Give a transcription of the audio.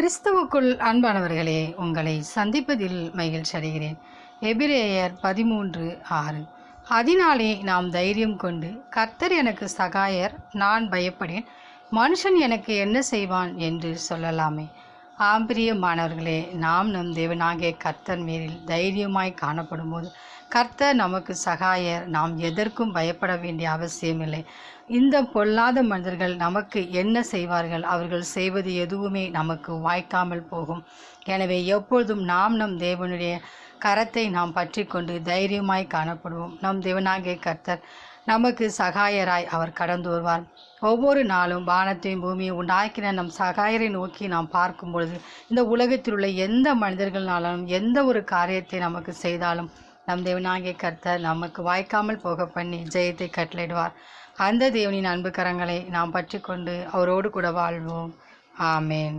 கிறிஸ்துவுக்குள் அன்பானவர்களே உங்களை சந்திப்பதில் மகிழ்ச்சி அடைகிறேன். எபிரேயர் பதிமூன்று ஆறு. அதனாலே நாம் தைரியம் கொண்டு கர்த்தர் எனக்கு சகாயர் நான் பயப்படேன். மனுஷன் எனக்கு என்ன செய்வான்? என்று சொல்லலாமே. ஆம்பிரியமானவர்களே நாம் நம் தேவனாகிய கர்த்தர் மேலில் தைரியமாய் காணப்படும் போது கர்த்தர் நமக்கு சகாயர். நாம் எதற்கும் பயப்பட வேண்டிய அவசியமில்லை இந்த பொல்லாத மனிதர்கள் நமக்கு என்ன செய்வார்கள்? அவர்கள் செய்வது எதுவுமே நமக்கு வாய்க்காமல் போகும். எனவே எப்பொழுதும் நாம் நம் தேவனுடைய கரத்தை நாம் பற்றி கொண்டு தைரியமாய் காணப்படுவோம். நம் தேவனாகிய கர்த்தர் நமக்கு சகாயராய் அவர் கடந்து வருவார். ஒவ்வொரு நாளும் வானத்தையும் பூமியை உண்டாக்கின நம் சகாயரை நோக்கி நாம் பார்க்கும் பொழுது இந்த உலகத்தில் உள்ள எந்த மனிதர்களாலும் எந்த ஒரு காரியத்தை நமக்கு செய்தாலும் நம் தேவனாகிய கர்த்தர் நமக்கு வாய்க்காமல் போக பண்ணி ஜெயத்தை கட்டளிடுவார் அந்த தேவனின் அன்பு கரங்களை நாம் பற்றி கொண்டு அவரோடு கூட வாழ்வோம். ஆமேன்.